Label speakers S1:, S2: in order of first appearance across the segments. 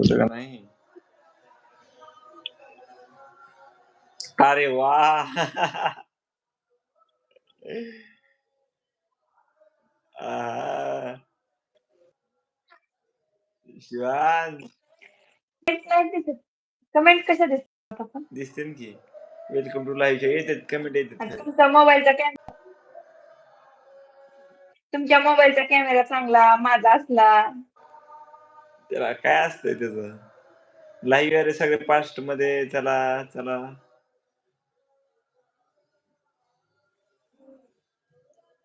S1: नाही अरे वा
S2: दिसत कमेंट कशा दिसतात आपण
S1: दिसते ना की वेलकम टू लाईव्ह येतात कमेंट येतात
S2: तुमचा मोबाईलचा कॅमेरा तुमच्या मोबाईलचा कॅमेरा चांगला माझा असला
S1: त्याला काय असतंय त्याच? लाईव्ह अरे सगळे पास्टमध्ये चला चला.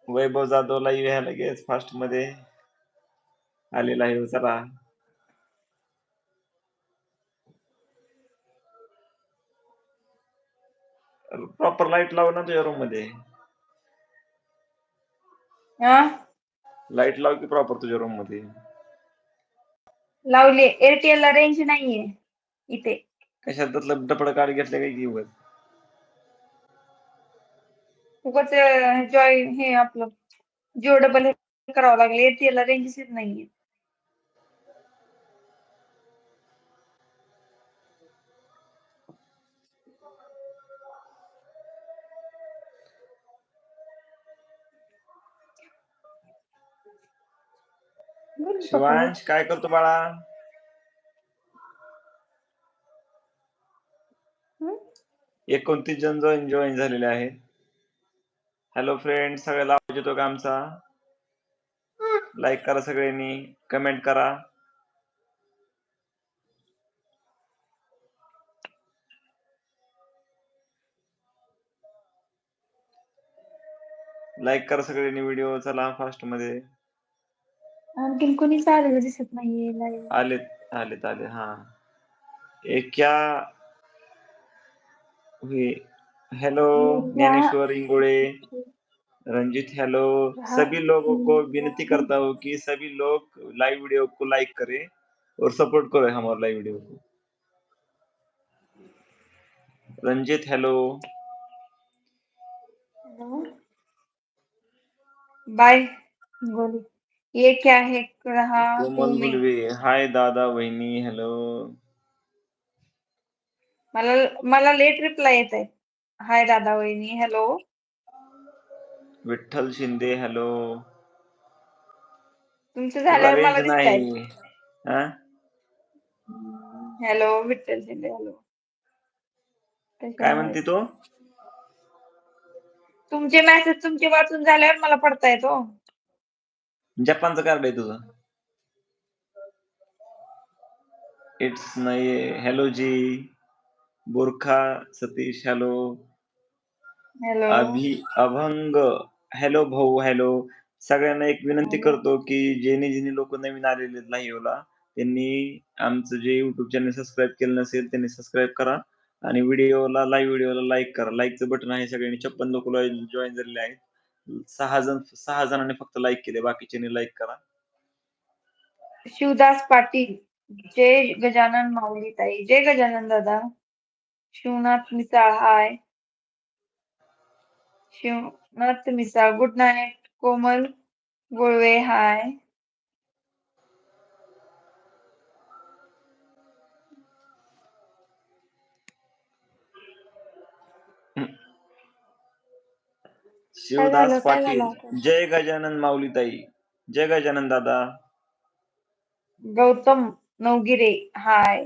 S1: वैभव जाधव लाईव्ह आहे लगेच फास्टमध्ये. आले लाईव्ह चला. प्रॉपर लाइट लाव ना तुझ्या रूममध्ये.
S2: हा?
S1: लाइट लाव की प्रॉपर तुझ्या रूममध्ये.
S2: लावली. एअरटेल ला रेंज नाहीये इथे.
S1: कशात त्यातलं डपड काढ घेतलं काय की उगाच?
S2: जॉय हे आपलं जिओ डबल करावं लागलं एअरटेल ला रेंज येत नाहीये.
S1: शिवांश काय करतो बाळा? एकोणतीस जण जॉईन जॉईन झालेले आहेत. हॅलो फ्रेंड सगळ्याला आवाज येतो का आमचा? लाईक करा सगळ्यांनी कमेंट करा. लाईक करा सगळ्यांनी व्हिडिओ चला
S2: फास्टमध्ये. आलेलं दिसत नाहीये.
S1: आलेत आलेत आले हा। एक क्या हेलो
S2: ये क्या-
S1: ज्ञानेश्वर इंगोड़े। रंजित हेलो
S2: हाँ।
S1: सभी लोगों को विनती करता हूँ कि सभी लोग लाइव वीडियो को लाइक करें और सपोर्ट करें हमारे लाइव वीडियो को। रंजित हेलो
S2: बाय बोलो। ये क्या है रहा
S1: कोमल
S2: मैं
S1: मुलवे। हाय दादा वहिनी हेलो
S2: मला मला लेट रिप्लाय येत आहे हाय दादा वहिनी हॅलो
S1: विठ्ठल शिंदे हेलो
S2: तुमचं
S1: तुला
S2: झाल्यावर मला
S1: रेंज
S2: दिसतंय.
S1: नाही. हा
S2: हॅलो विठ्ठल शिंदे हॅलो
S1: काय म्हणते तो?
S2: तुमचे मेसेज तुमचे वाचून झाल्यावर मला पडतायत हो.
S1: जपानचं कार्ड आहे तुझं. इट्स नाही हॅलो जी बुरखा Satish hello
S2: hello
S1: Abhi Abhang hello भाऊ हॅलो सगळ्यांना एक विनंती. करतो की जेणे जेणे लोक नवीन आलेले लाईव्हला त्यांनी आमचं जे युट्यूब चॅनल सबस्क्राईब केलं नसेल त्यांनी सबस्क्राईब करा. आणि व्हिडिओला लाईव्ह व्हिडिओला लाईक करा. लाईकचं बटन आहे सगळ्यांनी. छप्पन लोक जॉईन झालेले आहेत. सहा जण सहा जणांनी फक्त लाईक केले बाकीच्यांनी लाईक करा.
S2: शिवदास पाटील जय गजानन माऊली ताई जय गजानन दादा Shivnath Misal hi Shivnath Misal good night Komal Golve hi
S1: Shivdas? Patil. जय गजानन माऊलीताई. जय गजानन दादा.
S2: गौतम नवगिरे हाय.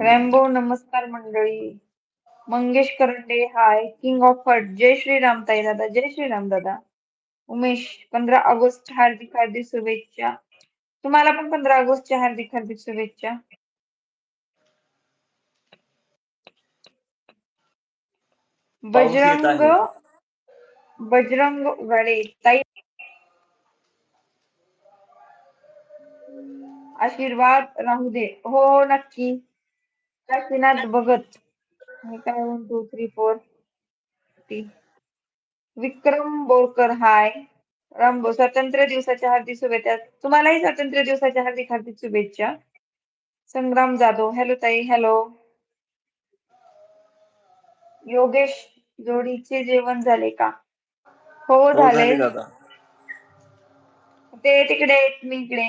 S2: रॅम्बो नमस्कार मंडळी. Mangesh Karande hi. King of फट जय श्रीराम ताई दादा जय श्रीराम दादा. उमेश पंधरा ऑगस्ट हार्दिक हार्दिक शुभेच्छा. तुम्हाला पण पंधरा ऑगस्टच्या हार्दिक हार्दिक शुभेच्छा. बजरंग. बजरंग उघाडे ताई. आशीर्वाद राहू दे. हो नक्की. काशीनाथ भगत. हे काय one two three four Vikram Borkar hi. Rambo स्वातंत्र्य दिवसाच्या हार्दिक शुभेच्छा. तुम्हालाही स्वातंत्र्य दिवसाच्या हार्दिक हार्दिक शुभेच्छा. संग्राम जाधव. हॅलो ताई. हॅलो योगेश जोडीचे जेवण झाले का? हो
S1: हो
S2: झाले
S1: झाले. दादा.
S2: ते तिकडे आहेत, मी इकडे.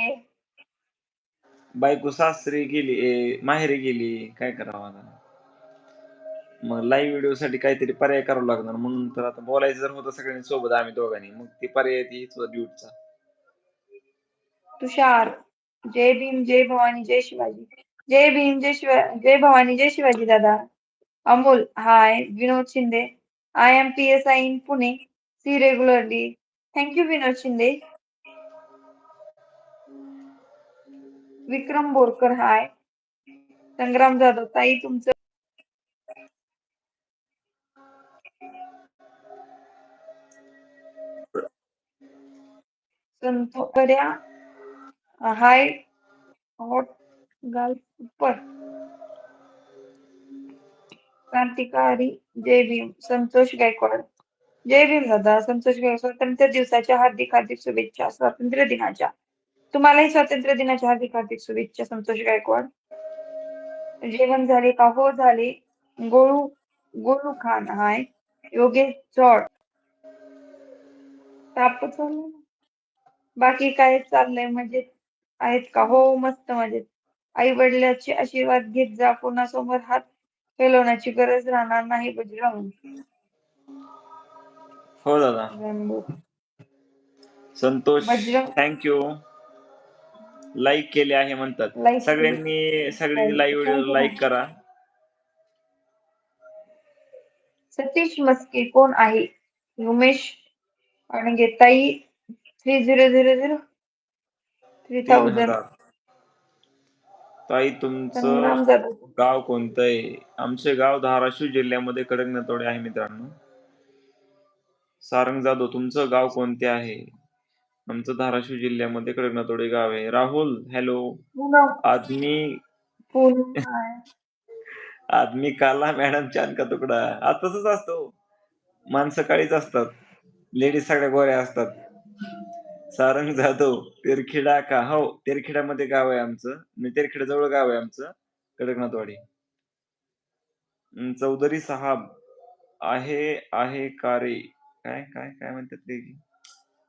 S1: बायको सासरी गेली ए, माहेरी गेली काय करावं आता? मग लाईव्ह व्हिडिओ साठी काहीतरी पर्याय करावा लागणार म्हणून तर आता बोलायचं जर होतं सगळ्यांनी सोबत आम्ही दोघांनी मग ते पर्याय तीच ड्यूटचा
S2: तुषार जय भीम जय भवानी जय शिवाजी. जय भीम जय शिवा जय भवानी जय शिवाजी दादा. Amol hi Vinod Shinde. I am P S I in Pune see regularly thank you Vinod Shinde Vikram Borkar hi Sangram Jadhav ताई तुमचं संतोकर्या हाय हॉट गर्ल सुपर क्रांतिकारी जय भीम संतोष गायकवाड. जय भीम दादा संतोष गायकवाड स्वातंत्र्य दिवसाच्या हार्दिक हार्दिक शुभेच्छा स्वातंत्र्य दिनाच्या. तुम्हालाही स्वातंत्र्य दिनाच्या हार्दिक हार्दिक शुभेच्छा संतोष गायकवाड. जेवण झाले का? हो झाले. गोळू गोळू खान हाय. योगेश चौड. ताप बाकी काय चाललंय? म्हणजे आहेत का? हो मस्त मजेत. आई वडिलांचे आशीर्वाद घेत जा. कोणासमोर हात फैलवण्याची गरज राहणार नाही बजरंग
S1: हो दादा. संतोष
S2: बजरंग.
S1: थँक्यू लाईक केले आहे म्हणतात.
S2: Like.
S1: सगळ्यांनी सगळ्यांनी लाईव्ह व्हिडिओ लाईक. करा.
S2: सतीश मस्के कोण आहे? उमेश आणि ताई three zero zero zero three thousand
S1: ताई
S2: संग्राम
S1: तुमचं
S2: जाधव
S1: गाव कोणतं आहे आमचे गाव धाराशिव जिल्ह्यामध्ये कडकनतोडे आहे मित्रांनो. सारंग जाधव तुमचं गाव कोणते आहे? आमचं धाराशिव जिल्ह्यामध्ये कडकनतोडे गाव आहे. राहुल हॅलो. आदमी. आदमी काला मॅडम चांद का तुकडा. आज तसंच असतो. माणसं काळीच असतात. लेडीज सगळ्या गोऱ्या असतात. सारंग जाधव तेरखेडा का? हो तेरखेड्यामध्ये गाव आहे आमचं. म्हणजे तेरखेड्याजवळ गाव आहे आमचं. कडकनाथवाडी. चौधरी साहब आहे आहे का रे? काय काय काय म्हणतात ते?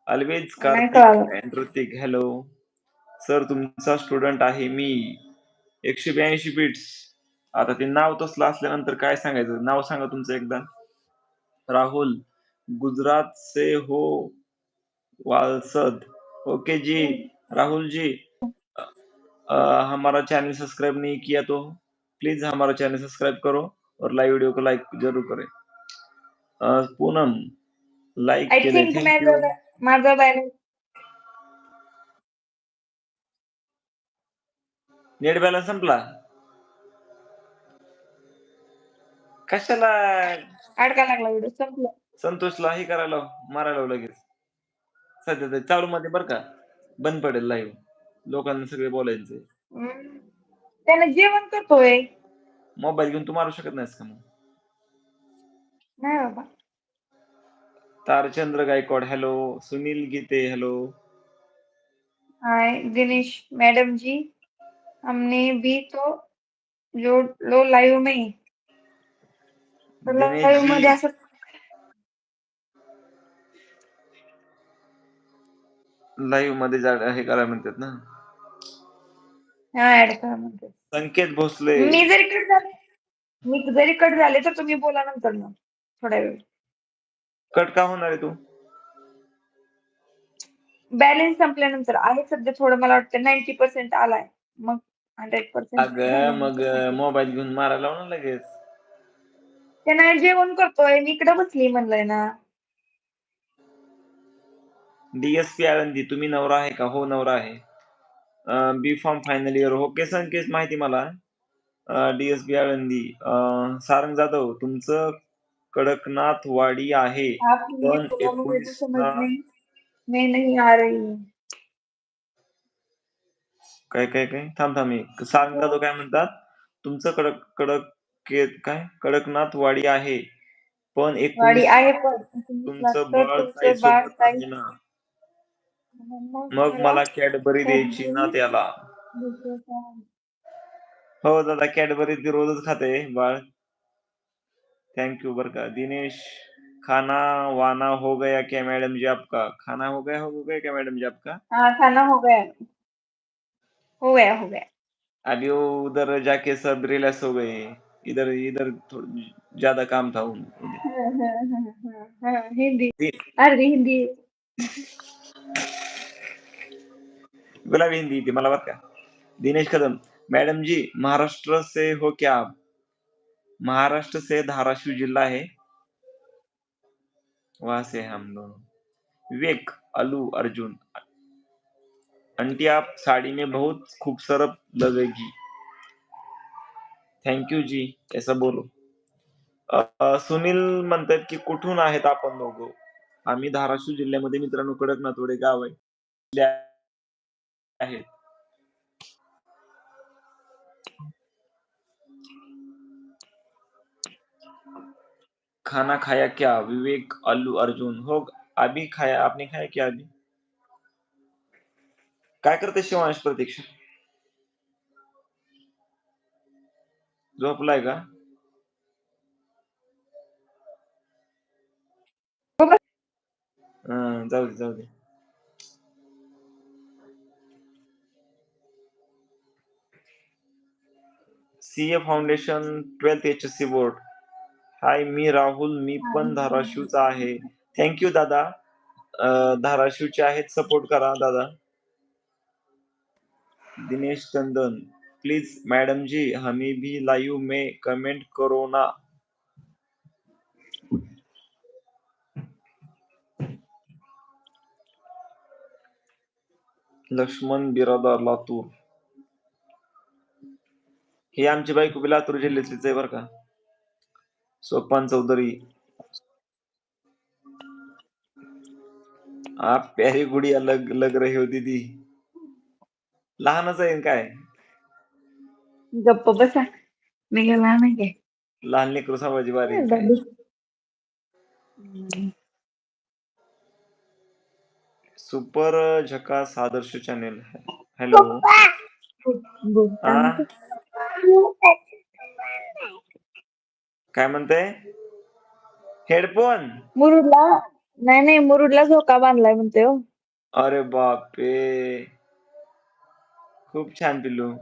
S1: ऑलवेज
S2: नाही
S1: कार्तिक ऋतिक हॅलो सर तुमचा स्टुडंट आहे मी. एकशे ब्याऐंशी बिट्स आता ते नाव तसलं असल्यानंतर काय सांगायचं? नाव सांगा तुमचं एकदा. राहुल गुजरात से हो वालसद. ओके जी. राहुल जी हमारा चैनल सब्सक्राइब नहीं किया तो प्लीज हमारा चैनल सब्सक्राइब करो और लाइव वीडियो को लाइक जरूर करें। पूनम लाइक केले थँक्यू
S2: माझा बॅलन्स
S1: नेट बॅलन्स संपला? कशाला?
S2: अडका लागला व्हिडिओ संपलं.
S1: संतोषला हे करायला मारायला लगेच. सध्या चालू मध्ये बरं का बंद पडेल लाईव्ह लोकांना सगळे बोलायचे.
S2: हम्म. त्यानं जेवण करतोय.
S1: मोबाईल घेऊन तू मारू शकत नाहीस का मग?
S2: नाही बाबा.
S1: Tarchandra Gaikwad hello. Sunil Gite hello.
S2: Hi Dinesh madam ji हमने भी तो जोड़ लो लाइव में. लाईव्ह
S1: जी
S2: मध्ये असं
S1: लाईव्हमध्ये जा हे करा म्हणतात ना?
S2: हा ऍड करा म्हणते
S1: संकेत भोसले.
S2: मी जरी कट झाले मी जरी कट झाले तर तुम्ही बोला नंतर मग थोड्या वेळ.
S1: कट का होणार आहे तू?
S2: बॅलन्स संपल्यानंतर आहे सध्या थोडं मला वाटतं नाईन्टी पर्सेंट आलाय. मग हंड्रेड पर्सेंट
S1: अगं मग मोबाईल घेऊन मारायला लाव ना लगेच.
S2: त्यांना जेवण करतोय मी इकडे बसली म्हणलंय ना.
S1: डीएसपी आळंदी तुम्ही नवरा आहे का? हो नवरा आहे. B pharm final year okay Sanket माहिती मला. डीएसपी आळंदी. अं, सारंग जाधव तुमचं कडकनाथ वाडी आहे.
S2: आप
S1: पण
S2: बोलो मुझे तो
S1: एकोणीस
S2: समझ में में नहीं आ रही। है
S1: काय काय काय? थांब थांब एक. सारंग जाधव काय म्हणतात? तुमचं कडक कडक के- काय? कडकनाथ वाडी आहे. पण
S2: वाडी
S1: एकोणीस
S2: आहे पण
S1: तुमचं बाळ
S2: तुमचं बाळ
S1: आहे ना. मग मला कॅडबरी द्यायची ना त्याला. हो दादा कॅडबरी ती रोजच खाते बाळ. थँक्यू बर का. दिनेश खाना वाना हो गया क्या मैडम जी आपका? खाना हो गया हो गया क्या मैडम जी आपका?
S2: हाँ खाना हो गया. हो गया हो गया.
S1: अभी वो उधर जाके सब रिलैक्स हो गए. इधर इधर थोड़ा ज्यादा काम था उन्हें।
S2: हिंदी. अर्धी हिंदी.
S1: गुलाबी हिंदी थी मला बरं का दिनेश कदम मैडम जी महाराष्ट्र से हो क्या आप? महाराष्ट्र से धाराशिव जिल्हा आहे वहां से हम दोनों. विवेक अलू अर्जुन आंटी आप साड़ी में बहुत खूबसूरत लगेगी. थँक यू जी ऐसा बोलो. सुनील म्हणतात की कुठून आहेत आपण दोघं? आम्ही धाराशिव जिल्ह्यामध्ये मित्रांनो कडकनाथवडे गाव आहे. आहेत खाना खाया क्या? विवेक अल्लू अर्जुन हो अभी खाया? आपने खाया क्या अभी काय करते शिवांश प्रतीक्षा? झोपलाय का? जाऊ दे जाऊ दे. C A foundation twelfth H S C board. Hi मी राहुल मी पण धाराशिवचा आहे. थँक्यू दादा. धाराशिवचे आहेत सपोर्ट करा दादा. दिनेश टंडन प्लीज मैडम जी हमें भी लाइव में कमेंट करो ना लक्ष्मण बिरादार लातूर हे आमची बायको लातूर जिल्ह्यातलीच आहे बरं का. सोपान चौधरी. आप प्यारी गुड़िया लग लग रही हो दीदी. लहानच आहे न काय?
S2: गप्प बसा. मी लहान आहे काय?
S1: लहान लेकरू सावाजी बारी. सुपर झकास आदर्श चॅनेल. हॅलो.
S2: बोल, काय? म्हणते?
S1: हेडफोन
S2: मुरुडला नाही नाही मुरुडला झोका बांधलाय म्हणते हो
S1: अरे बापरे खूप छान पिल्लू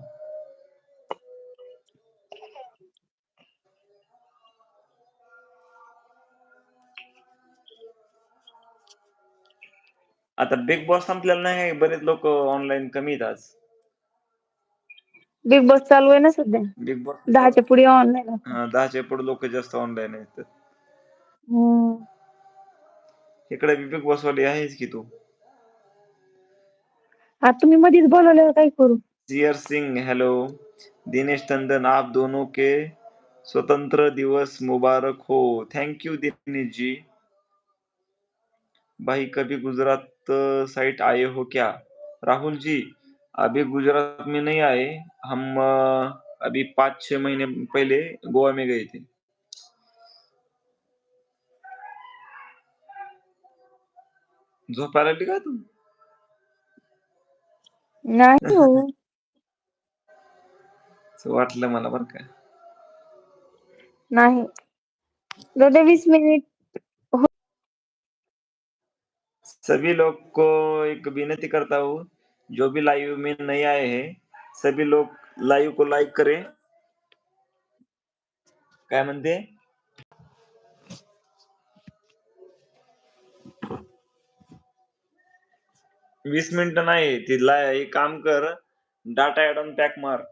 S1: आता बिग बॉस संपलेला नाही. बरेच लोक ऑनलाईन कमी आज
S2: बिग बॉस चालू आहे ना सध्या?
S1: बिग बॉस
S2: दहाच्या पुढे ऑनलाईन
S1: हा, दहाच्या पुढे लोक जास्त ऑनलाईन आहेत. इकडे बिग बॉस वाली आहेच की तू?
S2: आता तुम्ही मध्येच बोलवल्यावर काय करू?
S1: जियर सिंह हेलो दिनेश टंडन आप दोनों के स्वतंत्र दिवस मुबारक हो. थैंक यू दिनेश जी भाई कभी गुजरात साइड आए हो क्या? राहुल जी अभी गुजरात में नहीं आए। हम अभी पाँच छह महीने पहले गोवा में गए थे। झोपायला लागली का तू
S2: नाही हो
S1: असं वाटलं मला बरं का
S2: नाही। दादा वीस मिनिट।
S1: सभी लोग को एक विनती करता हूँ जो भी लाइव में नहीं आए हैं सभी लोग लाइव को लाइक करें। काय म्हणते वीस मिनिट नाही तिला एक काम कर डाटा ऍड ऑन पॅक मार.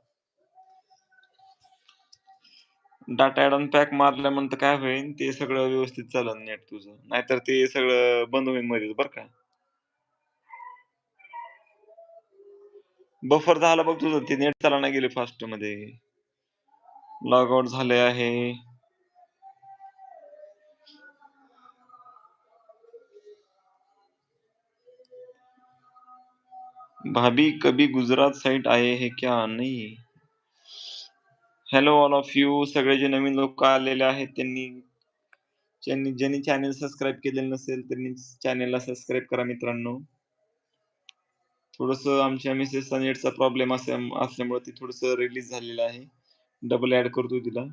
S1: डाटा ऍड ऑन पॅक मारल्यानंतर काय होईल? ते सगळं व्यवस्थित चालन नेट तुझं. नाहीतर ते सगळं बंद होईल मध्येच बरं का? बफर झाला बघ तुझं. ते नेट चालना गेले फास्टमध्ये. लॉग आउट झाले आहे. भाभी कभी गुजरात साइट आहे हे क्या? नाही. हॅलो ऑल ऑफ यू सगळे जे नवीन लोक आलेले आहेत त्यांनी ज्यांनी ज्यांनी चॅनेल सबस्क्राईब केलेलं नसेल त्यांनी चॅनेलला सबस्क्राईब करा मित्रांनो. थोडंसं आमच्या मिसेसचा नेटचा प्रॉब्लेम असल्यामुळे ती थोडंसं रिलीज झालेलं आहे. डबल ऍड करतो तिला.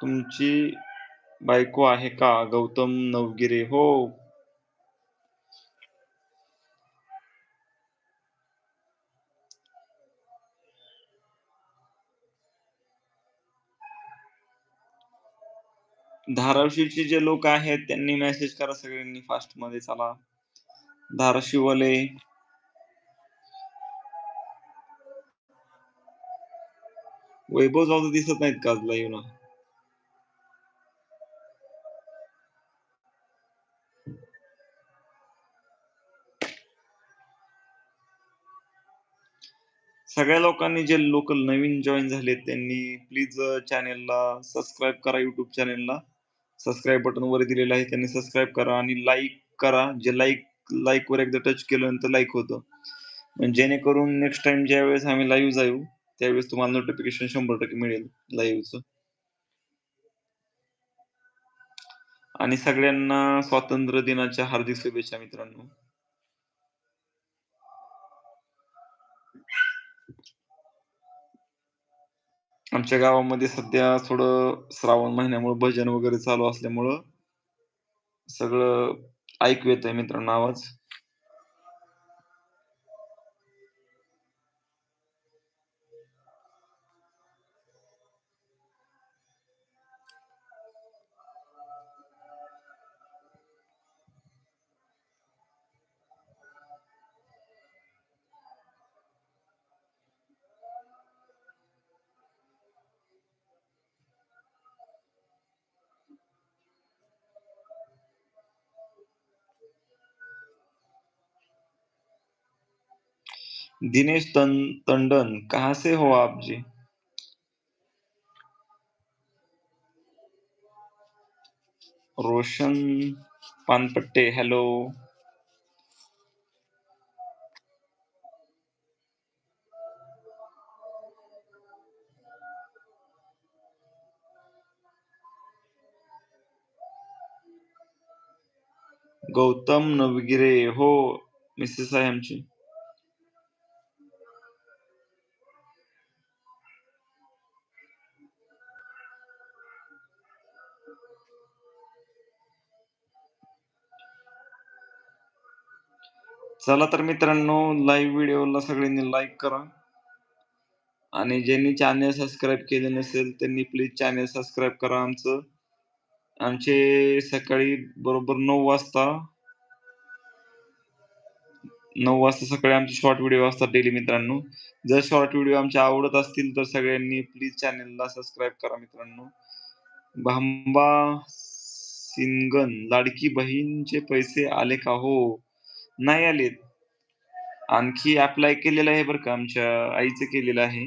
S1: तुमची बायको आहे का? गौतम नवगिरे. हो. धाराशिवचे जे लोक आहेत त्यांनी मेसेज करा सगळ्यांनी फास्टमध्ये चला. धाराशिवले वैभव जाऊ दिसत नाहीत का येऊन सगळ्या लोकांनी जे लोक नवीन जॉईन झाले त्यांनी प्लीज चॅनेलला सबस्क्राईब करा युट्यूब चॅनेलला सबस्क्राईब बटन वर दिलेलं आहे त्यांनी सबस्क्राईब करा आणि लाईक करा. जे लाईक लाईक वर एकदा टच केलं लाईक होतं. म्हणजे जेणेकरून नेक्स्ट टाइम ज्या वेळेस आम्ही लाईव्ह जाऊ त्यावेळेस तुम्हाला नोटिफिकेशन शंभर टक्के मिळेल लाईव्हचं आणि सगळ्यांना स्वातंत्र्य दिनाच्या हार्दिक शुभेच्छा मित्रांनो. आमच्या गावामध्ये सध्या थोडं श्रावण महिन्यामुळे भजन वगैरे चालू असल्यामुळं सगळं ऐकू येतंय आहे मित्रांनो आवाज. दिनेश तं, टंडन कहाँ से हो आप जी? रोशन पानपट्टे हेलो गौतम नवगिरे हो मिसेस आहे चला तर मित्रांनो लाईव्ह व्हिडिओला सगळ्यांनी लाईक करा. आणि ज्यांनी चॅनल सबस्क्राईब केले नसेल त्यांनी प्लीज चॅनल सबस्क्राईब करा आमचं. आमचे सकाळी बरोबर नऊ वाजता नऊ वाजता सकाळी आमचे शॉर्ट व्हिडिओ असतात डेली मित्रांनो. जर शॉर्ट व्हिडिओ आमचे आवडत असतील तर सगळ्यांनी प्लीज चॅनलला सबस्क्राईब करा मित्रांनो. भांबा सिंगन लाडकी बहीणचे पैसे आले का हो? नाही आलेत. आणखी अप्लाय केलेलं आहे बरं का आमच्या आईचं केलेलं आहे.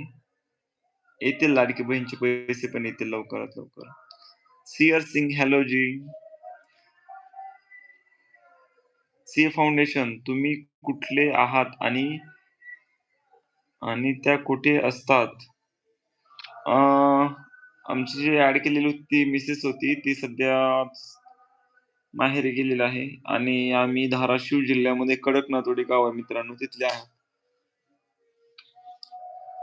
S1: येतील लाडकी बहीणचे पैसे पण येतील लवकरात लवकर. Siyar Singh hello ji. C foundation तुम्ही कुठले आहात आणि आणि त्या कुठे असतात? आमची जी ऍड केलेली होती ती मिसेस होती ती सध्या माहेरी गेलेलं आहे. आणि आम्ही धाराशिव जिल्ह्यामध्ये कडकनाथोडी गाव आहे मित्रांनो तिथले आहात.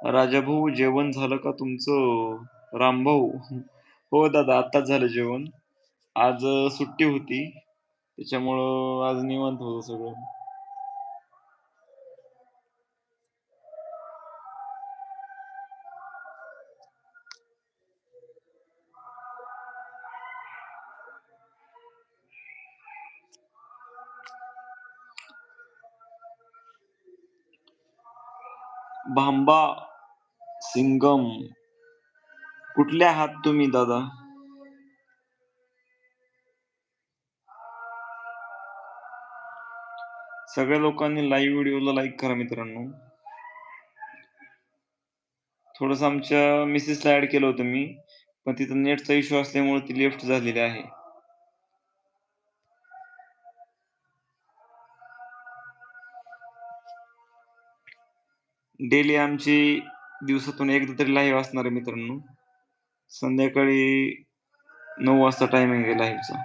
S1: राजाभाऊ जेवण झालं का तुमचं? रामभाऊ. हो दादा आत्ताच झालं जेवण. आज सुट्टी होती. त्याच्यामुळं आज निवांत होतं सगळं. भांबा सिंगम कुठले आहात तुम्ही दादा? सगळ्या लोकांनी लाईव्ह व्हिडिओला लाईक करा मित्रांनो. थोडस आमच्या मिसेसला ऍड केलं होतं मी पण तिथं नेटचा इश्यू असल्यामुळे ती लेफ्ट झालेली आहे. डेली आमची दिवसातून एकदा तरी लाईव्ह असणार आहे मित्रांनो. संध्याकाळी नऊ वाजता टायमिंग आहे लाईव्हचा